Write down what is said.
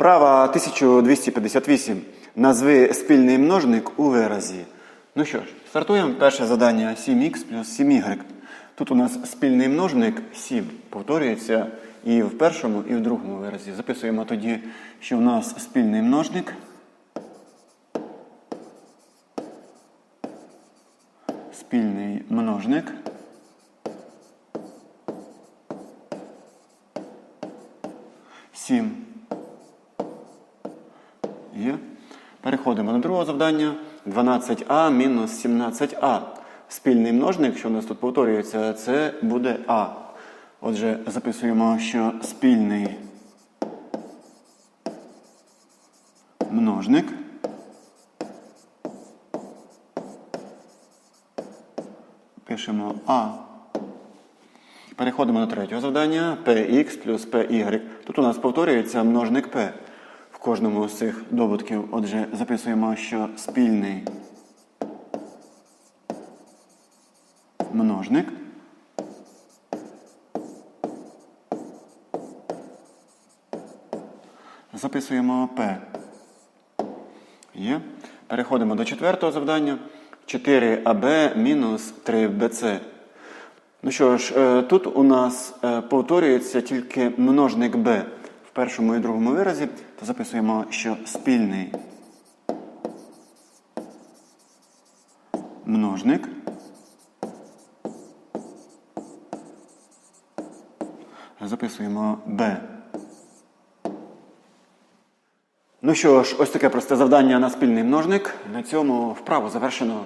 Вправа 1258. Назви спільний множник у виразі. Ну що ж, стартуємо. Перше завдання 7х плюс 7y. Тут у нас спільний множник 7 повторюється і в першому, і в другому виразі. Записуємо тоді, що у нас спільний множник. Спільний множник. Сім. Є. Переходимо до другого завдання. 12а мінус 17а. Спільний множник, що у нас тут повторюється, це буде А. Отже, записуємо, що спільний множник. Пишемо А. Переходимо до третього завдання. px плюс py. Тут у нас повторюється множник p кожному з цих добутків. Отже, записуємо, що спільний множник. Записуємо p. Є. Переходимо до четвертого завдання. 4ab мінус 3bc. Ну що ж, е, тут у нас е, повторюється тільки множник b в першому і другому виразі, то записуємо, що спільний множник записуємо b. Ну що ж, ось таке просте завдання на спільний множник. На цьому вправу завершено.